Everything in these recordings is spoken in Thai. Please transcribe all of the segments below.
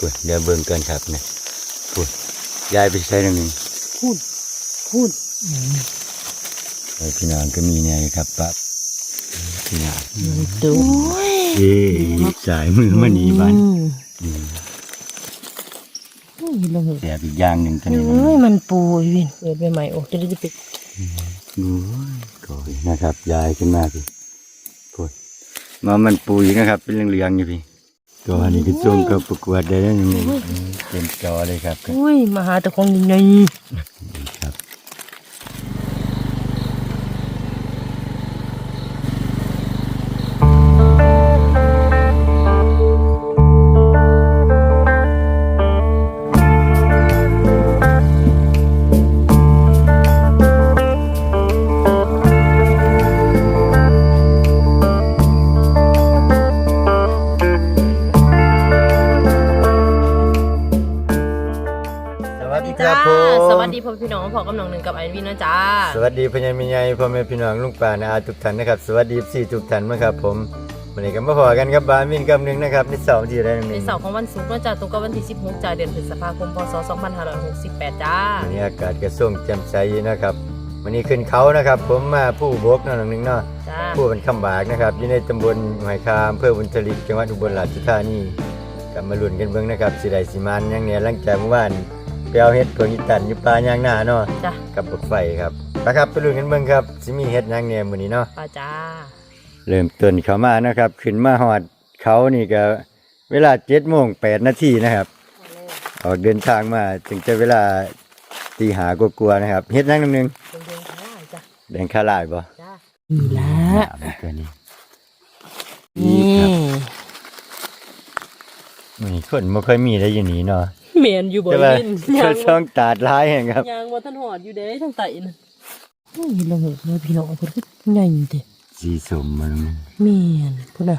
ปุ่นเดี๋ยวเบิ่งกันครับเนี่ยปุ่นยายไปใช้ตรงนี้พูดพูดไอ้พี่น้องก็มีเนี่ยครับปั๊บพี่น้องดูเอ้ยสายมือมันอีบ้านอืมอุ้ยลงเหแสบอีกอย่างหนึ่งตัวนี้เอ้ยมันปูอีวินเปิดใหม่ๆออกจะได้ไปโอ้ยก่อยนะครับ ยายขึ้นมาพี่ปุ่นมามันปูอีกนะครับ เป็นเหลืองๆอยู่พี่ ตัวนี้ก็ส่งกับประกวดได้แล้วนี่เต็มจอเลยครับอุ้ยมาหาแต่ของยังไอพี่น้องพ่อกำลังหนึ่งกับไอวินนะจ้า สวัสดีพญามิญญพ่อแม่พี่น้องลุงป่านาอาทุกท่านนะครับ สวัสดีสี่ทุกท่านนะครับผมวันนี้ก็มาพอกันกับบามินกับหนึ่งนะครับในเสาร์ที่ได้หในนึ่งเสาร์ของวันศุกร์เนอะจ้าตรงกับวันที่ 16จ้าเดือนพฤษภาคมพศ 2568 จ้าวันนี้อากาศกระส่งแจ่มใสนะครับวันนี้ขึ้นเขานะครับ ผมมาผู้บกเนาะหนึ่งเนาะจ้าผู้เป็นคำบากนะครับอยู่ในตำบลหอยคามอำเภอบุญทลิกจังหวัดอุบลราชธานีกลับมาลุ้นกันเบิ่งนะครับสิได้สิมานยังเนี่ยหลังจากเมื่อวาน ไปเอาเห็ดผลอีตันอยู่ป่ายางหน้าเนาะจ้ากับรถไฟครับนะครับไปลุ้นกันเบิ่งครับสิมีเห็ดหยังเนี่ยมื้อนี้เนาะ ป้าจ้าเริ่มต้นเขามานะครับ ขึ้นมาหอดเขานี่ก็เวลาเจ็ดโมงแปดนาทีนะครับ ออกเดินทางมาถึงจะเวลาตีหากลัวๆนะครับเฮ็ดนั่งนึงเป็นเดือนข้างจ้าแดงคาลายบ่จ้านี่ละอ่าตัวนี้นี่ครับนี่คนบ่ค่อยมีได้อยู่นี่เนาะ เมียนอยู่บ่แต่ว่าวินเจ้าช่องตาดร้ายแห่งครับ ยางว่าท่านหอดอยู่เด้ทั้งไตน่ะอุ้ยลงเหอะพี่น้องคนก็ใหญ่เด้สีสมมันเมียนพุ่นน่ะ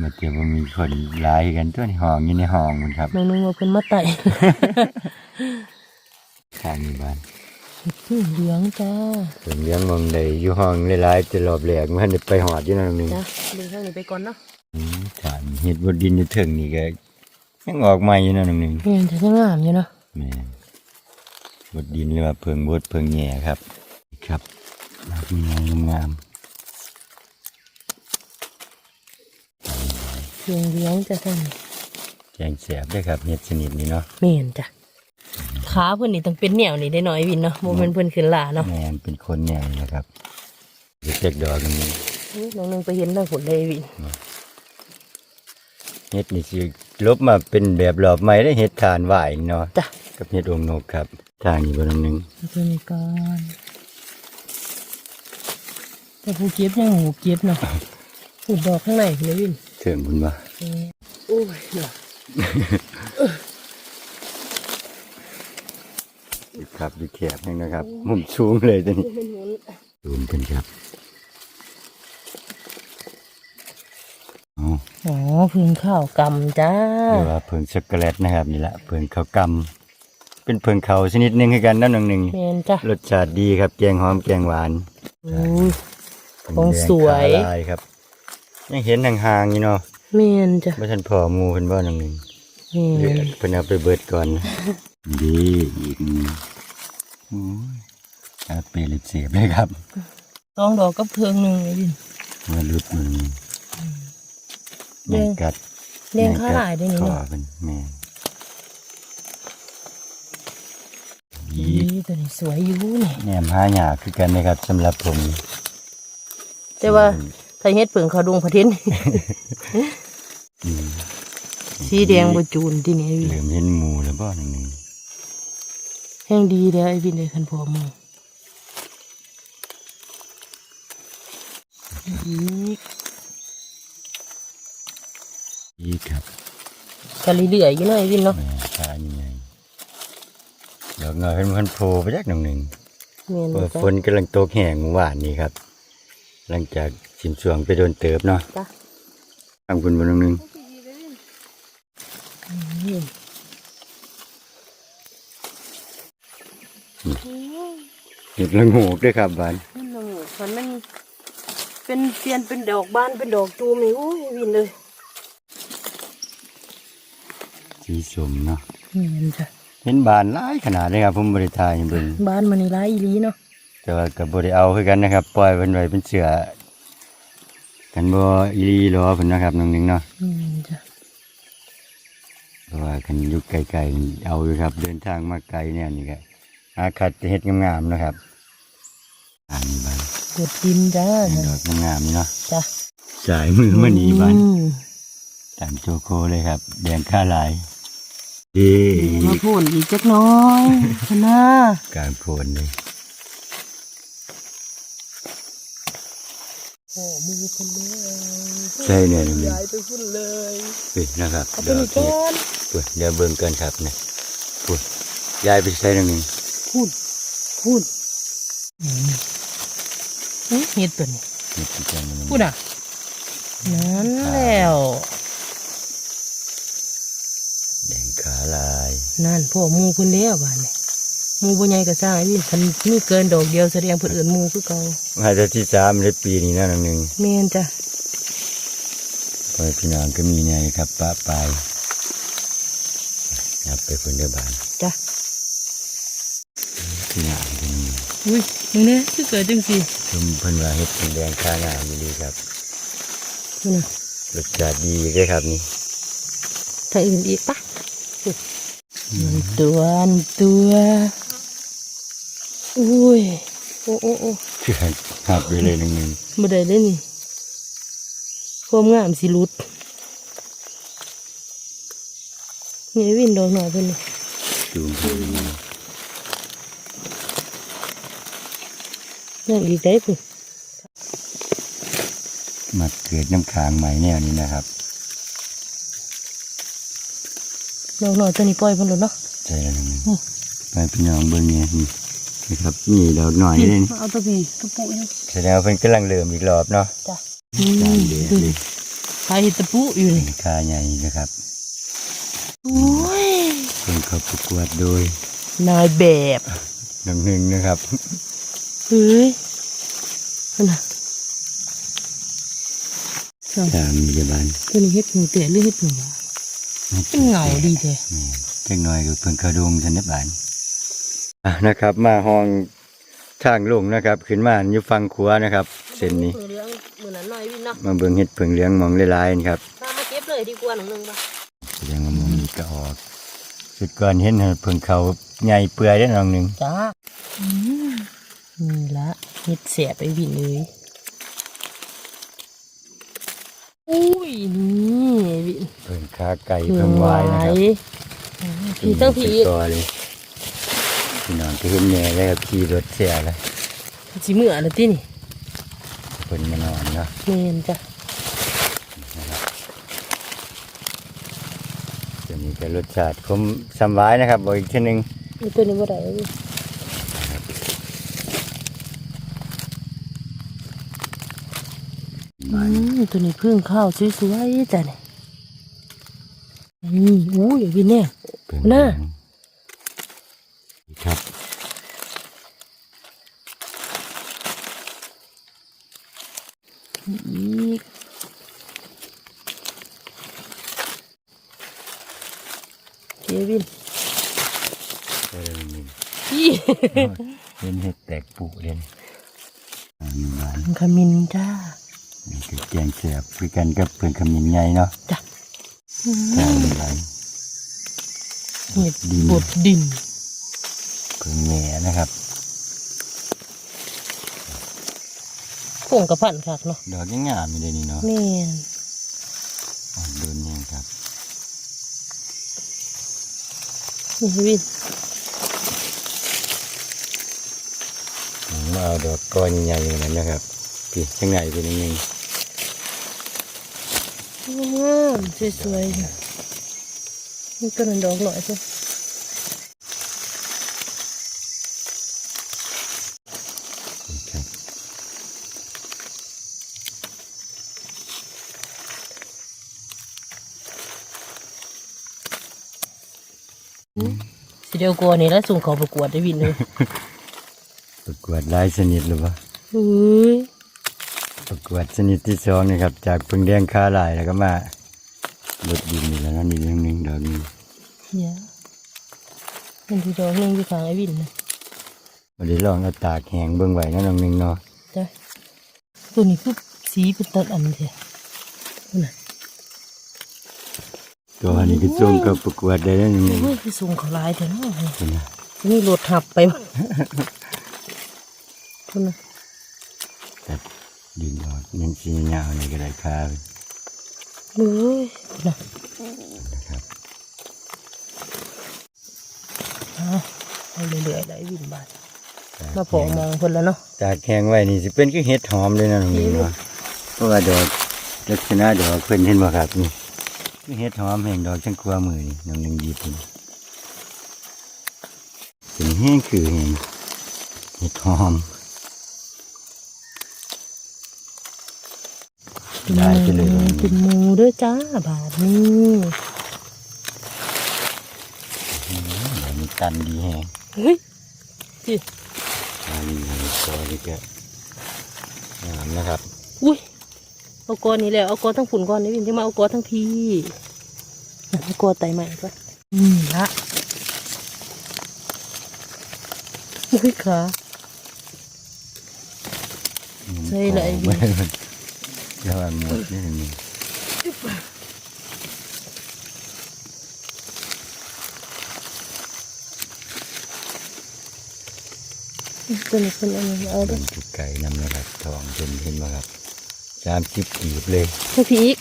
มาเจอว่ามีคนร้ายกันตัวในห้องอยู่ในห้องมันครับน้องนึงว่าเพิ่นมาไตข้างนี้บ้านอืมเหลืองจ้าเพิ่นเลี้ยงมองได้อยู่ห้องหลายๆจะรอบแรกมันได้ไปหอดอยู่นั่นนึงจ้าดึงข้างนี้ไปก่อนเนาะ อืมฐานเห็ดบดดินอยู่เถิงนี่ก็ ยังออกใหม่อยู่นั่นนึงเมียนจะสงามอยู่เนาะแม่นบดดินหรือว่าเพิงบดเพิงแหน่ครับ ครับมีงามงามเหลืองเหลืองจ้าท่านแจงแสบด้วยครับเห็ดชนิดนี้เนาะเมียนจ้ะขาเพิ่นนี่ต้องเป็นแนวนี่ได้น้อยวินเนาะโมเมนเพิ่นขึ้นลาเนาะแม่นเป็นคนแหน่นะครับเด็กเด็กดอกนี้อุ๊ยน้องนึงไปเห็นทางผลเลยวินเห็ดนี่สิ ลบมาเป็นแบบหลอบไม้ได้เห็ดทานหวายเนาะจ้ะ กับเห็ดองนกครับ ทางนี้บนนึงเอาตัวนี้ก่อนแต่ผู้เก็บยังหูเก็บเนาะหูดอกข้างในเลยวินเถิงคุณว่าโอ้ยเนาะครับดูแคบแห้งนะครับ มุมสูงเลยตัวนี้ เป็นหมุนสูงเป็นครับ อ๋ออ๋อเพึ่งข้าวกำจ้าเรียกว่าเพิงช็อกโกแลตนะครับนี่แหละเพิงข้าวกำเป็นเพิงเขาชนิดหนึ่งคือกันนั่นหนึ่งหนึ่งเมนจ้ะรสชาติดีครับแกงหอมแกงหวานอุ้ยเพิ่นของแดสวยขาลายครับยังเห็นห่างๆอยู่เนาะเมนจ้ะไม่ทันพอหมูเพิ่นบ่หนึ่งหนึ่งเมเลือนดเพิ่นเอาไปเบิดก่อนนะดีอีกหนึ่งโอ้ยอาเปริเสียบเลยครับต้องดอกกับเพิงหนึ่งเลยวินมาลุดมันแด แม่งงกัดแดงข้าหลายได้นี่คอเนาะเป็นแม่นอีตัวนี้สวยอยู่นี่แหนมห้าหยาคือกันนะครับสำหรับผมแต่ว่าถ้าเฮ็ดเพิงเขาดุงพระเทนอืมสีแดงบ่จูนที่นี่วินเหลือมเห็นหมูแล้วบ่หนึ่งหนึ่งแห้งดีแล้วไอ้วินเลยคันพอมืออีก อีกครับก็เรื่อยๆอยู่เนาะไอ้วินเนาะแม่ตายังไงดอกเงาเป็นพันโพไปจากหนึ่งหนึ่งเมนเพราะจ้ะฝนกำลังตกแห้งเมื่อวานนี้ครับ หลังจากชิมสวงไปโดนเติบเนาะจ้ะทำคุณบนหนึ่งหนึ่งนี่เห็ดละโงกด้วยครับบานมันละโงกมันมันเป็นเปลี่ยนเป็นดอกบานเป็นดอกจูมนี่โอ้ยวินเลย สสีสมเนาะนี่นจ้ะเห็นบานหลายขนาดเลยครับผมบริทายเบิ่งบ้านมันนี่ร้ายอีหลีเนาะแต่ว่ากับบริเอาคือกันนะครับ ปล่อยมันไว้เป็นเสือกันบ่อีลีรอเพิ่นะครับน้องหนึงเนาะนี่นจ้ะเพราะว่ากันอยู่ไกลๆเอาอยู่ครับ เดินทางมาไกลเนี่ยนี่ก็อาคัดเฮ็ดงามๆนะครับอันบานกดดินจ้าดอกงามๆนี่เนาะจ้ะสายมือมันนี่บานอืม ตามโจโคเลยครับ แดงค่าลาย ดีมาพูนอีกจักหน้อยชนะกลางโพนเลยโอ้มือคนเลยใช่เนี่ยนี่ย้ายไปพุ่นเลยปิดนะครับเอาดไปอกนี่เห็ก่ดอนปุ๊บเดี๋ยวเบิ่งกันครับเนี่ยปุ๊บยายไปใส่ตรงนี้พูดพูดอืมเอ๊ะเห็ดตัวนี้เห็ดที่จังมันพูดอะนั่นแล้ว แดงขาลาย นั่นพ่อหมูเพิ่นแล้วบ้านนี่หมูบ่ใหญ่ก็สร้างไอ้วินคันมีเกินดอกเดียวแสดงเพิ่นเอิ้นหมูคือเก่ามาจะที่สามในปีนี้นะน้องหนึ่งแม่นจ้ะพอพี่น้องก็มีไงครับปะปลายครับไปคนเดียวบานจ้ะพี่น้องก็มีอุ้ยมึงเนี่ยคือเกิดจังซี่ชมเพิ่นว่าเห็ดเป็นแดงขางามอยู่ดีครับนี่นะรสชาติดีเลยครับนี่ ถ้าอื่นอีกปะมัน ตัวมันตัวอุ้ยโอ้โอ้โอ้เชื่อหับไปเลยน้องหนึ่งบ่ได้เลยนี่ความงามสิหลุดนี่วินดอกหน่อยเพิ่นนี่จูงให้นี่ยังอีกได้พุ่นมาเกิดน้ำค้างใหม่เนี่ยนี่นะครับ ดอก หน่อยตัวนี้ปล่อยเพิ่นแล้วเนาะใช่แล้วน้องหนึ่งอืมไปพี่น้องเบิ่งเนี่ยนี่นะครับนี่ดอกหน่อยเลยมาเอาตัวพี่ตัวปุอยู่แสดงว่าเพิ่นกำลังเริ่มอีกรอบเนาะจ้ะจานเดียวดูเลดิยใครเห็ดตะปุอยู่นี่เป็นคาใหญ่นะครับโอ้ยเพิ่นเข้าประกวดโดยนายแบบน้องหนึ่งนะครับเฮ้ยนั่นน่ะเอาตามพยาบาลตัวนี้เห็ดหนูเตะหรือเห็ดหนูวะ เป็นเหงาดีแท้แม่จักหน่อยก็เพิ่นเข้าดงทันได้บานอะนะครับ มาห้องทางลงนะครับ ขึ้นมาอยู่ฝั่งขวานะครับ เส้นนี้เลี้ยงมือนั้นหน่อยวินเนาะมาเบิ่งเห็ดเพิ่งเลี้ยงหมองหลายๆนี่ครับถ้ามาเก็บเลยดีกว่าหนึ่งนึงปะแสดงว่าหมองนี้ก็ออกสุดก่อนเห็นเพิ่งเขาใหญ่เปื่อยได้อน้องหนึ่งจ้าอืมนี่ละเห็ดเสียไปวินเลย อุ้ยนี่วินเพิ่งขาไก่เพิ่งวายนะครับพี่ตั้งพี่ก่อเลยพี่น้องก็เห็นแม่แล้วครับขี่รถเสียแล้วสิมืออะไรที่นี่เพิ่นมานอนเนาะเมนจ้ะตัวนี้ก็รสชาติคมสำหวายนะครับบอกอีกทีหนึงมีตัวนี้บ่ได้วิอืม ตัวนี้เพิ่งข้าวสวยๆจ้ะนี่นี่อู้ยวินเนี่ยเพิ่งน่ะครับอีกเควินเออนี่อีเห็นเห็ดแตกปุเด่นอ่ามีหวานขมินจ้านี่ คือแกงเสียบคือกันกับเพิ่นขมิ้นใหญ่เนาะจ้ะแกงมีหวานเห็ดบดดินเพิ่งแหน่นะครับโค้งกระพันคักเนาะดอกยังงามอยู่เลยนี่เนาะแม่นอ่อนโดนแห้งครับนี่วินผมมาเอาดอกก้อนใหญ่ๆอย่างนั้นนะครับ พี่ข้างในเป็นยังไงงามสวยๆนะนี่ตัวนั้นดอกหน่อยสิครับสิเดียวกว่านี่แล้วส่งเขาประกวดได้วินเลยประกวดหลายชนิดหรือเปล่าเฮ้ยประ กวดชนิดที่สองนะครับ จากพึ่งแดงคาหลายแล้วก็มาลดดินนี่แล้วนั่นอีกเรื่องหนึ่งดอกหนึงเดี๋ยวมันที่ดอกหนึงอยู่ข้างไอ้วินนะบ่ได้ลองเอาตากแห้งเบิ่งไว้นะน้องหนึงเนาะจ้ะตัวนี้คือสีเป็นตัดอันเดียวนั่นน่ะตัวนี้ก็ส่งกับประกวดได้แล้วน้องหนึงโอ้ยคือสูงเขาหลายแต่เนาะพุ่นน่ะนี่รถหับไปบ่คนน่ะตั ดดินออกนั่นสิยาวนี่ก็ได้ค่าเอ้ยคนน่ะนะครับอะเอาเรื่อยๆได้วินบาทมาพอมองเพิ่นแล้วเนาะตากแห้งไว้นี่สิเป็นคือเห็ดหอมเลยนะน้องหนึงเนาะเพราะว่าดอกลักษณะดอกเพิ่นเห็นบ่ครับนี่คือเห็ดหอมแห่งดอกจังกลัวมือนี่น้องหนึงหยิบนี่เป็นแห้งคือแห้งเห็ดหอม ได้ไปเลยเป็นหมูเด้วยจ้าบาทนี้เดี๋ยวมีตันดีแฮงเฮ้ยจิอันนี้ก็นี่ก็งามนะครับอุ้ยเอากอนี่แหละเอากอทั้งฝุ่นก่อนนี่วินจะมาเอากอทั้งทีนั่นเอากอไตใหม่ก่อนอืมละอุ้ยขา ใช่เลยไม่เดี๋ยวมันหมดนี่นี่ตัวนี้เป็นอันนี้เอาเป็ด้วนทุกไก่นำนะครับทองเป็นเห็นไหมครับสามสิบกีบเลยให้พี่อีก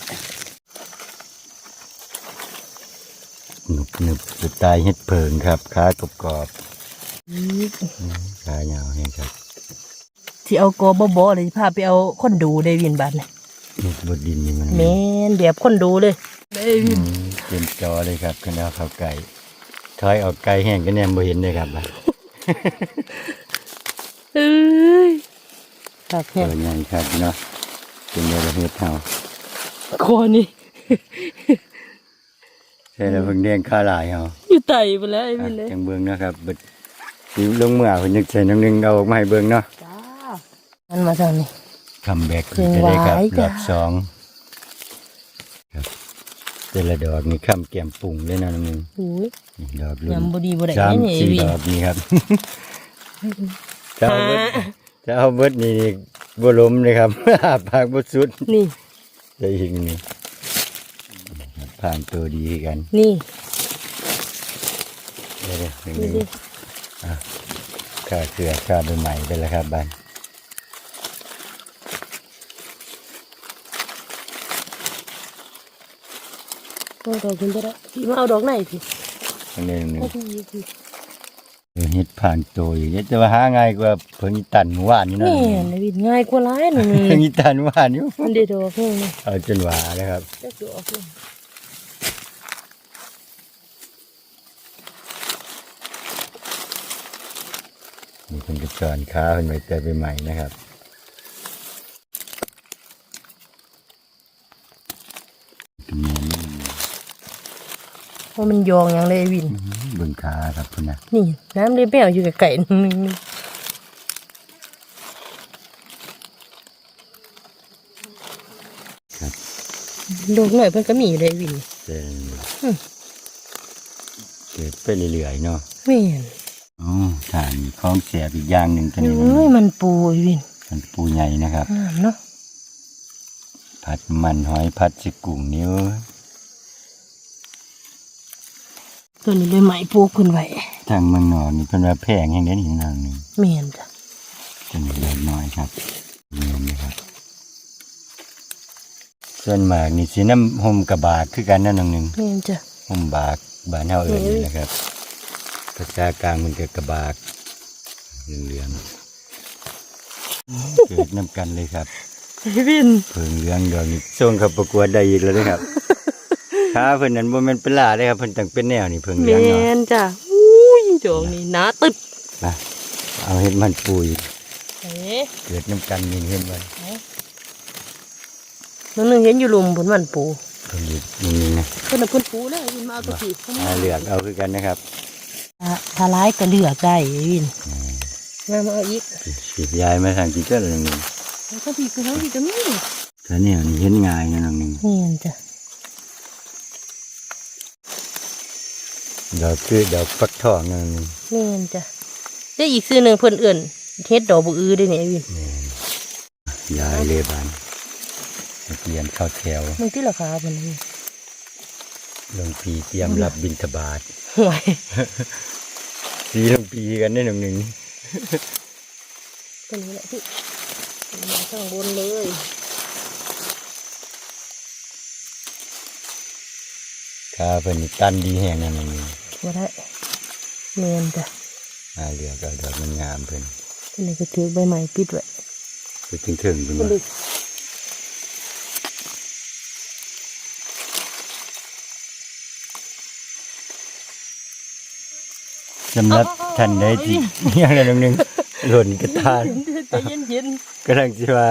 หนุบหนุบสไตล์เฮ็ดเพิงครับขากรอบกรอบอีกๆอืมขายาวแห้งครับ ที่เอากอบอบอเลยพาไปเอาคนดูได้วินบาทเนี่ย เฮ็ดบดดินนี่มันแมนแบบคนดูเลยได้อืวินมเป็นจอเลยครับกันเอาข้าวไก่ถอยออกไก่แห้งก็แนมบ่เห็นเลยครับเอ้ยตักเอแห้งอยังครับเนาะเป็นเนื้อเฮ็ดเฮาคอนี่ใช่แล้วเพิ่งแดงข้าหลายเฮา อยู่ไตไปแล้วไอ้อะวินเลยจังเบิ่งนะครับเบิดสิลงเมื่อเพิ่นนึกใส่น้ำหนึงเอาออกมาให้เบิ่งเนาะ จ้ามันมาทางนี้ คัมแบ็กเพิ่งจะได้ครับหวายรจ้ะอบสองครับแต่ละดอกนี่ข้ามแก้มปุ่งเลยนะน้องหนึงโอ้ยนี่ดอกรุ่นยำบดีบได้สามเนี่ยไอ้สี่วิดนอกนี่ครับจะเอาเบิดหาจะเอาเบิดนี่นี่บ่ล้มเลยครับปากบ่สุดนี่ได้อีกนี่ผ่านตัวดีคือกัน นี่เดี๋ยวๆหนึ่งนี่หดินึ่งข้าเกลือข้าใบใหม่ไปแล้วครับบ้าน เอาดอกขึ้นไปแล้วพี่มาเอาดอกไหนพี่อันนี้หนึ่งเอาพี่อีกพี่เฮ็ดผ่านโตอยู่แต่ว่าหาง่ายกว่าเพิ่งตันเมื่อวานนี่นะแม่นไอ้วินง่ายกว่าหลายหนึ่งเพิ่งตันเมื่อวานอยู่มันได้ดอกนึงนี่เอาจนหวาแล้วครับจักดอกนึงมีคนกระจอนค้าเพิ่นไว้แต่ใบใหม่นะครับ เพราะมันยองอย่างเลยไอ้วินเบิ่งขาครับพุ่นนะนี่ น้ำเลยแมวอยู่กับไก่นึงนี่ครับดอกหน่อยเพิ่นก็มีอยู่เลยไอ้วินเป็นอืมเกิดไปเรื่อยๆเนาะแม่นอ๋อฐานของเสียบอีกอย่างหนึ่งตัวนี้เอ้ยมันปูไอ้วินมันปูใหญ่นะครับงามเนาะผัดมันหอยผัดสิกุ้งนิ้ว ตัวนี้เลยไหมปูขึ้นไว้ทางเมืองนอนนี่เป็นว่าแพงแห่งนี้นี่นางหนึ่งแม่นจ้ะตัวนี้เล็กน้อยครับเงินนะครับ ส่วนมากนี่สีน้ำห่มกระบากคือกันนั่นนางหนึ่งแม่นจ้ะห่มบากบานเฮาเอิญเอ้ยนี่นะครับภาษากลางมันก็กระบากเหลืองๆเกิดน้ำกันเลยครับไอ้วินเพิ่งเหลืองดอกนี้ส่งเขับประกวดได้อีกแล้วนะครับ ขาเพิ่นนั้นบ่แม่นเป็นลาเลยครับเพิ่นตั้งเป็นแนวนี่เพิ่งเหลืแม่องเนาะนจ้ะอุ้ยดอกนี้หนาตึดนะเอาเห็ดมันปูอีกเอ๊ะเกิดน้ำกันนี่เห็นไว้น้องหนึงเห็นอยู่หลุมบนมันปูเพิ่นอยู่นี่นี่นะเพิ่นน่ะเพิ่นปูแล้วไอ้วินมาเอาตัวผีเข้ามาเอาเลือกเอาคือกันนะครับถ้าถ้าร้ายก็เลือกได้ไอ้วินงามเอาอีกสิยายมาทางกี่เจ้าแล้วนึงแล้วก็ผีคือทั้งผีก็มีถ้าเนี่ยนี่เห็นง่ายนะน้องนึงแม่นจ้ะ ดอกคือดอกฟักทองนั่นนี่แม่นจ้ะได้อีกซื้อหนึ่งเพิ่นเอื่นเฮ็ดดอกบุอือได้เนี่ยไอ้วินยายเลยบานเตรียมเข้าแถวมึงที่ราคาเพิ่นนี่หลวงพีเตรียมรับบิณฑบาตห่วยสีหลวงพีกันได้หนึ่งหนึ่งตัวนี้แหละพี่มาข้างบนเลยข้าเป็นตันดีแห่งนั่นนี่ บ่ได้แม่นจ้ะมาเรียกเอาดอกมันงามเพิ่นตัวนี้ก็ถือใบไม้ปิดไว้ไปถึงถึงเพิ่นมันว่าดึกสำหรับท่านใดที่อย่างใดหนึ่งหนึ่งหล่นกระทานใจเย็นกำลังสิว่า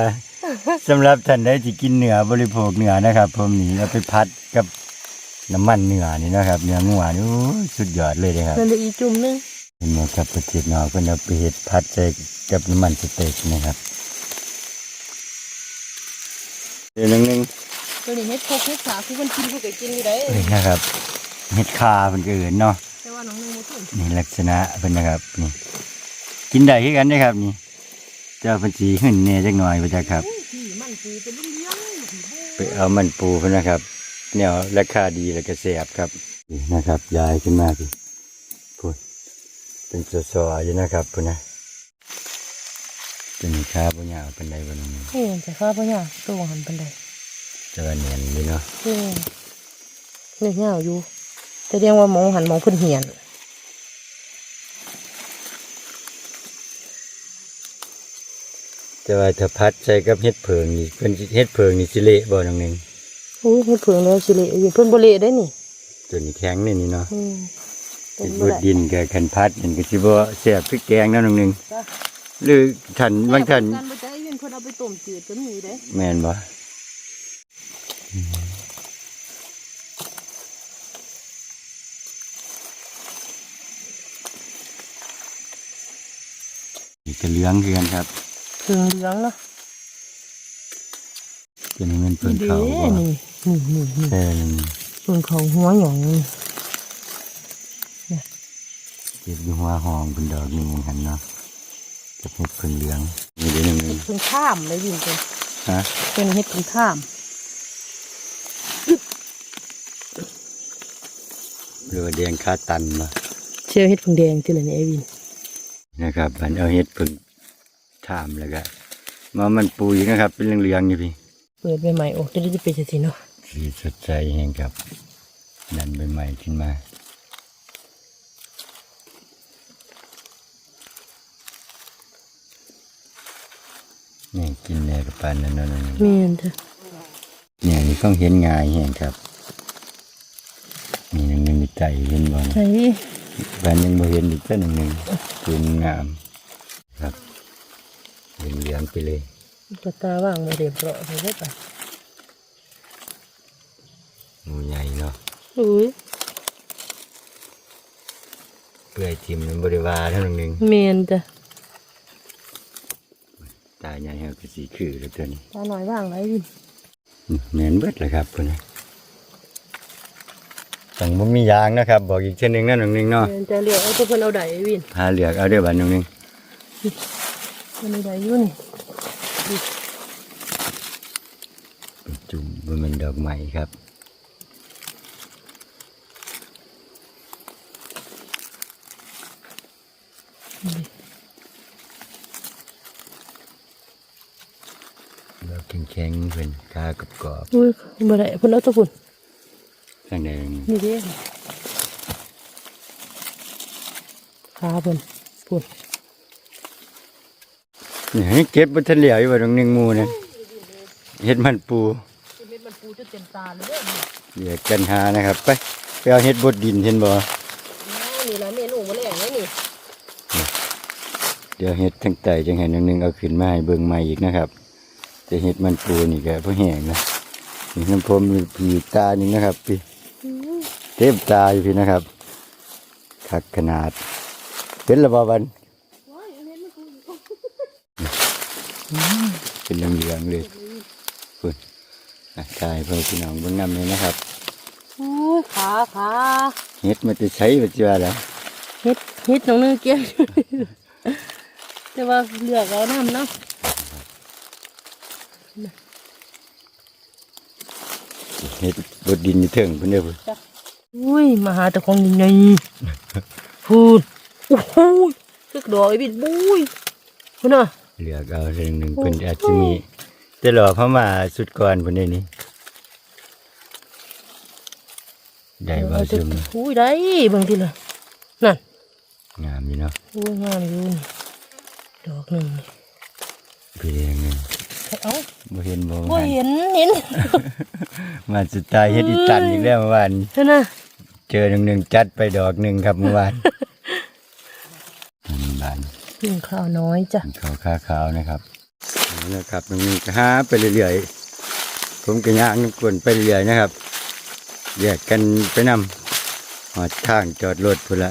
สำหรับท่านใดที่กินเนื้อบริโภคเนื้อนะครับ ผมนี่เอาไปพัดกับ น้ำมันเนื้อนี่นะครับเนื้องัวนี่โอ้ยสุดยอดเลยนะครับๆนั่นเลยอีกจุ่มหนึงเห็นไหมครับประเทศนอกเพิ่นเอาไปเฮ็ดพัดใส่กับน้ำมันสเต็กนะครับเดี๋ยวหนึงหนึงตัวนี้เฮ็ดพกเฮ็ดสาคือมันกินผู้ก็กินอยู่ได้เอ้ยนะครับเฮ็ดคาเพิ่นก็เอิ้นเนาะแต่ว่าน้องนึงบ่ถึงนี่ลักษณะเพิ่นนะครับนี่กินได้คือกันเด้อครับนี่เจ้าเพิ่นสิหึ่นแหน่จักหน่อยว่าจักครับที่มันปูเป็นเลี้ยงไปเอามันปูเพิ่นนะครับ แนวราคาดีแล้วก็แซ่บครับนี่นะครับยายขึ้นมาพี่พูดเป็นสอๆอยู่นะครับพุ่นนะเป็นคาบ่ยาวปานใดบ่นึงเฮ้ยจะข้าพ่อยากตัวหันปันไดจะว่าเนียนอยู่เนาะเฮ้ยเนี่ยยาวอยู่แต่เรียกว่ามองหันมองเพิ่นเหียนแต่ว่าถ้าพัดใส่กับเฮ็ดเพิงนี่เพิ่นสิเฮ็ดเพิงนี่สิเละบ่น้องหนึง อุ้ยเพิ่นเผืองแล้วสิเละอยู่เพิ่นบ่เละได้นี่ตัวนี้แข็งนี่นี่เนาะอืมเฮ็ดบดดินกับคันพัดมันก็สิบ่แซ่บคือแกงเนาะน้องหนึงจ้ะหรือท่านบางท่านกันบ่ได้เพิ่นเพิ่นเอาไปต้มจืดก็มีเด้แม่นบ่นี่ก็เหลืองคือกันครับเผืองเหลืองเนาะ เป็นเงินเพิ่นเขาด้บ่ นี่ นี่นี่นี่แต่เพิ่นเขาหัวหยองนี่เก็บอยู่หัวหอมเพิ่นดอกหนึงหันเนาะกับเฮ็ดเพิ่นเหลืองนี่เด้อน้องหนึงเพิ่นข้ามเลยวิ่งเพิ่นฮะเพิ่นเฮ็ดเพิ่นข้ามหรือว่าแดงคาตันบ่เชื่อเฮ็ดเพิ่งแดงที่ละนี่ไอ้วินนะครับมันเอาเห็ดพึ่งถามแล้วก็มามันปูอยู่นะครับ เป็นเหลืองๆอยู่พี่ เปิดใหม่ๆออกจะได้เป็นจังซี่เนาะ สีสดใสแห่งครับ ดันใบใหม่ขึ้นมานี่กินแน่กับปานนั้นนั่นนั่นแม่นจ้ะเนี่ยนี่ต้องเห็นง่ายแห่งครับนี่หนึ่งหนึ่งมีใจเห็นบ่นะใช่ปานยังบ่เห็นอีกแต่หนึ่งหนึ่งตัวงามครับเหลืองเหลืองๆไปเลยกระตาว่างบ่เรียบร้อยเลยได้ปะ หมูใหญ่เนาะ อุ้ยเปื่อยทิมมันบริวารเท่านั้นหนึ่งแม่นจ้ะตาใหญ่เฮาก็สีคือแล้วตัวนี้ตาหน่อยว่างไรวินนี่แม่นเบิดเลยครับคนนี้สั่งบ่มียางนะครับ บอกอีกเช่นหนึงนั่นหนึ่งหนึงเนาะแม่นจะเรียกเอาตัวเพิ่นเอาได้ไอ้วินหาเหลือกเอาเด้อบัดหนึ่งหนึงมันเอาได้อยู่นี่เป็นจุ่มบ่แมันดอกไม้ครับดอกแข็งๆเพิ่นกากรอบอุ้ยบ่ได้เพิ่นเอาตัวพุ่นๆข้างในนี่นี่เด้ขาเพิ่นพุ่นนี่ให้เก็บบ่ทันเหลียวอยู่ว่าดอกหนึงหมู่นั่นเฮ็ดมันปูเม็ดมันปูจะเต็มตาเลยเด้อเดี๋ยวกันหานะครับ ไปไปเอาเฮ็ดบดดินเห็นบ่นี่ล่ะเมนูมื้อแลงเลยนี่เดี๋ยวเฮ็ดทั้งไตจังให้หนึงหนึงเอาขึ้นมาให้เบิ่งใหม่อีกนะครับ จะเฮ็ดมันปูนี่ก็บ่แห้งนะนี่น้ำพรมมีผีตานี่นะครับพี่เต็มตาอยู่พี่นะครับคักขนาดเป็นระบบันเป็นเหลืองๆเลยคุณอะถ่ายเพื่อพี่น้องเบิ่งนำเลยนะครับโอ้ยขาขาเฮ็ดมันจะใช้ปัจจุบันแล้วเฮ็ดเฮ็ดน้องนึงเก็บแต่ว่าเลือกเอาน้ำเนาะ เฮ็ดบดดินอยู่เถิงเพิ่นเด้อพุ่นอุ้ยมาหาแต่ของใหญ่ๆพูดโอ้โหซึกดอกไอ้บิดบุ้ยพุ่นน่ะเลือกเอาเรื่องหนึงเพิ่นอาจจะมีแต่รอพม่าสุดก่อนเพิ่นได้นี่ได้บ่เอาแต่ซึมอุ้ยได้เบางทีละนั่นงามอยู่เนาะอุ้ยงามอยู่นี่ดอกหนึ่งนี่พี่เลี้ยงหนึง เอ้าบ่เห็นบ่บ่ว่าเห็นเห็นมาสุดท้ายเฮ็ดอีตันอีกแล้วเมื่อวานเท่าน่ะเจอหนึ่งหนึ่งจัดไปดอกหนึ่งครับเมื่อวานนี่บานกินข้าวน้อยจ้ะขาวขาวขาวนะครับนี่นะครับหนึ่งหนึ่งก็หาไปเรื่อยๆผมก็ย่างกวนไปเรื่อยๆนะครับแยกกันไปนำหอดทางจอดรถพุ่นละ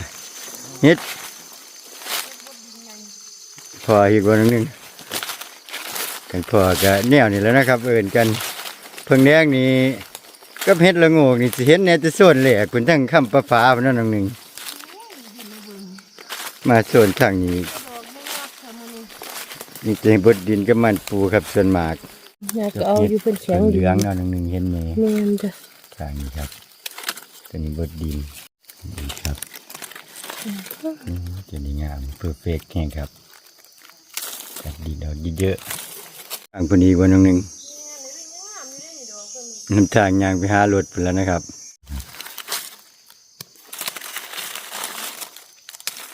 นิดพออีกวันหนึ่ง กันพอก็แนวนี่แหล้วนะครับ เอื่นกันเพิ่งแรกนี่ก็เฮ็ดละโงกนี่สิเห็นแนวจะส่วนแหลกคุณทั้งคำประฟ้าพนนั่นหนึ่งมาส่วนทางนี้นี่จะบดดินกับมันปูครับส่วนมากอยากก็เอาอยู่เป็นแข็งเหลืองเอาหนึ่งหนึ่งเห็นไหมแม่นจ้ะทางนี้ครับตัวนี้บดดินนี่ครับอืมตัวนี้งามเพอร์เฟกแห้งครับจัดดินเอาเยอะๆทางคนนี้วันหนึ่งหนึ่งน้ำทางยางไปหารถไปแล้วนะครับ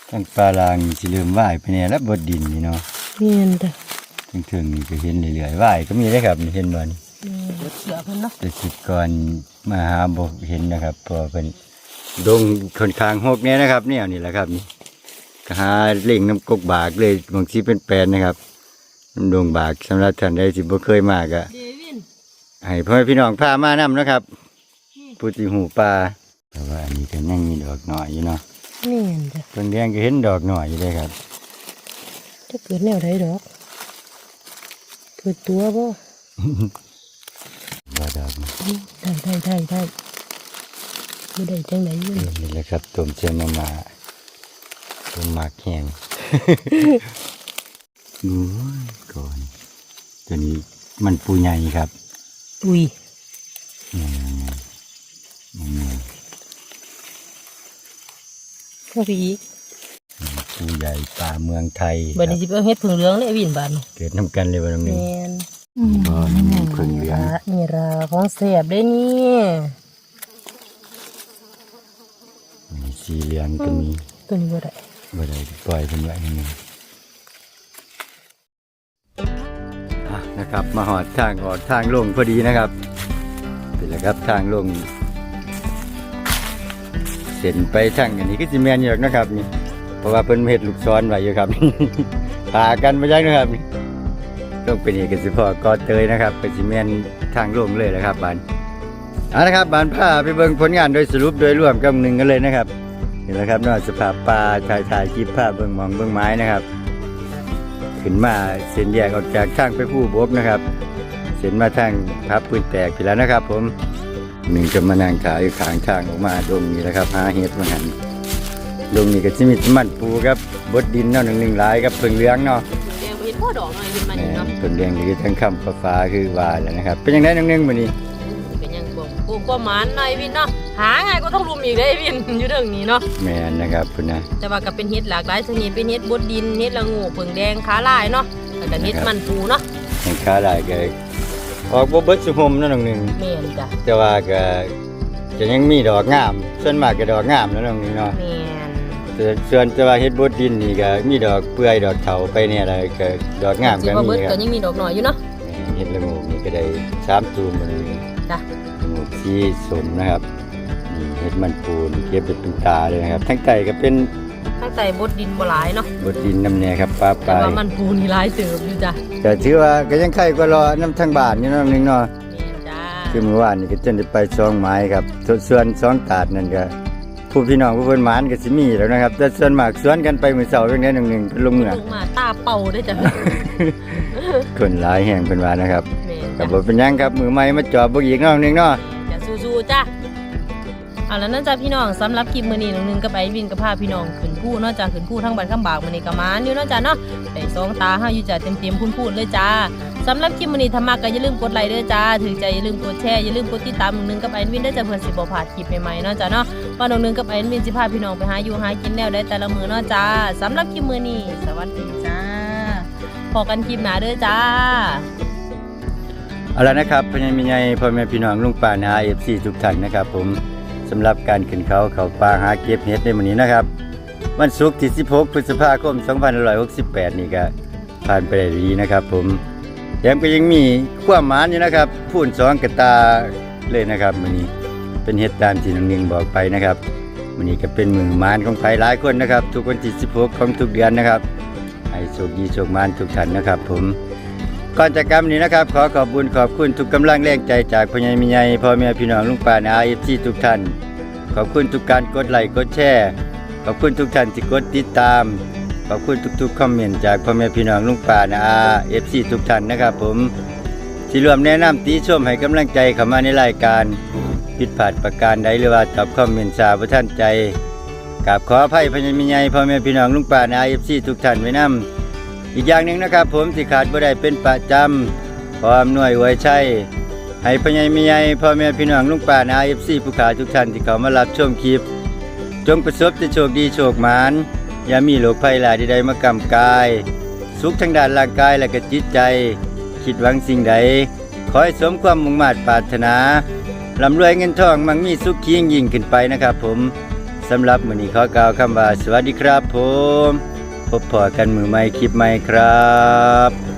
ตั้งปลาลางนี่สิเริ่มว่ายไปเนี่ยแล้วบดดินนี่เนาะแม่นจ้ะถึงถึงๆนี่ก็เห็นเรื่อยๆว่ายก็มีได้ครับนี่เห็นบ่นี่แม่นเสือเพิ่นเนาะแต่สิบก่อนมาหาบ่เห็นนะครับเพอเป็นดงค่อนข้างหกเนี่ยนะครับ เนี่ยนี่แหละครับนี่ก็หาเล่งน้ำกกบากเลยบางทีเป็นแปลนนะครับ น้ำดงบากสำหรับท่านใดสิบ่เคยมากะเดวินให้พ่อแม่พี่น้องพามานํนะครับผู้ที่หูปลาแต่ว่าอันนี้ก็ยังมีดอกหน่อยอยู่เนาะแม่นจ้ะเพิ่งแดงก็เห็นดอกหน่อยอยู่เลยครับจะเกิดแนวใดดอกเกิดตัวบ่ว่าดอกนี่ได้ได้ได้ได้บ่ได้จังไดอยู่นี่แหละครับต้มเชียงมามาต้มหมากแห้ง โอ้ยก่อนตัวนี้มันปูใหญ่ครับ อุ้ยนี่นี่นี่ข้าวผีปูใหญ่ป่าเมืองไทยบัดนี้สิไปเอาเฮ็ดผึ่งเหลืองเลยไอ้วินบาดนี้เกิดน้ำกันเลยวันนึงแม่นบ่นี่มีเพิ่งเหลืองละนี่ราของแสบได้นี่มีสีเหลืองก็มีตัวนี้บ่ได้บ่ได้ปล่อยเป็นไว้นี่ ครับมาหอดทางออกทางลงพอดีนะครับเป็นแล้วครับทางลงเส้นไปทางอันนี้ก็สิแมนอยู่หรอกนะครับนี่เพราะว่าเพิ่นเฮ็ดลูกซ้อนไว้อยู่ครับพากันมาจังนะครับนี่ลงเป็นเอกสิพอกอเตยนะครับเป็นสิแมนทางลงเลยนะครับบานเอาละครับบานผ้าไปเบิ่งผลงานโดยสรุปโดยรวมกับหนึ่งกันเลยนะครับนี่แหละครับนอกสภาพป่าถ่ายถ่ายคลิปภาพเบื้องมองเบื้องไม้นะครับ ขึ้นมาเส้นแยกออกจากทางไปผู้บกนะครับ เส้นมาทางพับปืนแตกไปแล้วนะครับ ผมหนึ่งจะมานั่งขายอยู่ข้างทางออกมาดงนี้แหละครับหาเห็ดมาหันดงนี้ก็จะมีมันปูครับบดดินเนาะหนึ่งหนึ่งหลายครับเพิ่งเลี้ยงเนาะแดงบ่เห็นพ่อดอกหน่อยขึ้นมาแหนี่เนาะมเพิ่งเลี้ยงคือทั้งคำฟ้าฟ้าคือว่าแหล้วนะครับ เป็นยังไงน้องหนึ่งวันนี้เป็น หยังบ่กูก็หมานหน่อยวินเนาะหาไงก็ต้องรุมอีกได้วินอยู่เรื่องนี้เนาะแม่นนะครับคุณนะแต่ว่าก็เป็นเฮ็ดหลากหลายชนิดเป็นเฮ็ดบดดินเฮ็ดละงูผึ่งแดงขาลายเนาะแล้วก็เฮ็ดมันปูเนาะแห่งค้าหลายก็ออกบ่เบิดสุพมเนาะน้องหนึ่งแม่นจ้ะแต่ว่าก็จะยังมีดอกงามส่วนมากก็ดอกงามแล้วน้องนี่เนาะแม่นแต่ส่วนแต่ว่าเฮ็ดบดดินนี่ก็มีดอกเปื่อยดอกเถาไปเนี่ยอะไรก็ดอกงามสิก็ว่ามีเบิดคก็รับยังมีดอกหน่อยอยู่เนาะเฮ็ดละโงูนี่ก็ได้สามตูมมันนี่จ้ะ ละโงูสีสมนะครับนี่เฮ็ดมันปูนเก็บเป็นตาเลยนะครับ ทั้งไตก็เป็นทั้งใต้บดดินบ่หลายเนาะบดดินน้ำแน่ครับปลาปแต่ลายว่ามันปูนี่หลายเติบอยู่จ้ะแต่ถือว่าก็ยังไข่ก็รอน้ำทางบ้านนี่เนาะน้องนึงเนาะแม่นจ้าคือเมื่อวานนี่ก็จนได้ไปซองไม้ครับส่วนส่วนสองตาดนั่นก็ผู้พี่น้องผู้เพิ่นหมานก็สิมีแล้วนะครับ แต่ส่วนมากสวนกันไปมื้อเช้าเพียงใดหนึ่งหนึ่งเพิ่นลงเมืองลงมาตาเป่าได้จ้ะคนหลายแห่งเป็นว่านะครับแม่นกัจ้ะบเป็นหยังครับมือใหม่มาจอบบ่อีกน้องหนึงเนาะจะสู้ๆจ้ะ เอาแล้วนื่องจากพี่น้องสำหรับคลิปมื้อนี้น้องนึงก็ไปวินกับพาพี่น้องขึ้นผู้นอกจากขึ้นผู้ทั้งบันข้างบากมื้อนี้ก็มาอยู่นอกจากเนาะได้สองตาเฮาอยู่จ้ะเต็มๆพูนๆเลยจ้าสำหรับคลิปมื้อนี้ถ้ามักก็อย่าลืมกดไลค์เด้อจ้าถึงใจอย่าลืมกดแชร์อย่าลืมกดติดตามน้องหนึงกับไอ้วินเด้จ้ะเพื่อนสิบ่พลาดคลิปใหม่ๆนาะจ้ะเนาะว่าน้องหนึงกับไอ้วินสิพาพี่น้องไปหาอยู่หากินแนวได้แต่ละมื้อนาะจ้าสำหรับคลิปมื้อนี้สวัสดีจ้าพอกันคลิปหน้าเด้อจ้าเอาละนะครับพ่อใหญ่แม่ใหญ่พ่อแม่พี่น้องลุงป้านาเอฟซีทุกท่านนะครับผม สำหรับการขึ้นเขาเขาป่าหาเก็บเห็ดในวันนี้นะครับ วันศุกร์ที่ 16 พฤษภาคม 2568 นี่ก็ผ่านไปได้ดีนะครับผมแถมก็ยังมีความหมานอยู่นะครับพูนสองกระตาเลยนะครับวันนี้เป็นเหตุตามที่น้องนิงบอกไปนะครับวันนี้ก็เป็นมือหมานของใครหลายคนนะครับ ทุกวันที่ 16 ของทุกเดือนนะครับให้โชคดีโชคมานทุกท่านนะครับ ผม ก่อนจากกรรมนี้นะครับ ขอขอบบุญขอบคุณทุกกำลังแรงใจจากพ่อใหญ่ม่ใหญ่พ่อแม่พี่น้องลุงป้านาเอฟซีทุกท่าน ขอบคุณทุกการกดไลค์กดแชร์ขอบคุณทุกท่านที่กดติดตาม ขอบคุณทุกๆคอมเมนต์จากพ่อแม่พี่น้องลุงป้านาเอฟซีทุกท่านนะครับผมที่รวมแนะนำตีชมให้กำลังใจเข้ามาในรายการผิดพลาดประการใดหรือว่าตอบคอมเมนต์สาพระท่านใจกราบขออภัยพ่อใหญ่ม่ใหญ่พ่อแม่พี่น้องลุงป้านาเอฟซีทุกท่านไว้นำ อีกอย่างหนึ่งนะครับ ผมสิขาดบ่ได้เป็นประจำพร้อมหน่วยไว้ใช้ให้พ่อใหญ่แม่ใหญ่พ่อแม่พี่น้องลุงป้านาเอฟซีผู้ขาทุกท่านที่เขามารับชมคลิป จงประสบแต่โชคดีโชคหมานอย่ามีโรคภัยหลายใดๆมากำกาย สุขทั้งด้านร่างกายและก็จิตใจ คิดหวังสิ่งใด ขอให้สมความมุ่งมั่นปรารถนาร่ำรวยเงินทองมั่งมีสุขยิ่งยิ่งขึ้นไปนะครับผมสำหรับมื้อนี้ขอกล่าวคำว่าสวัสดีครับผม พบพอกันมือใหม่คลิปใหม่ครับ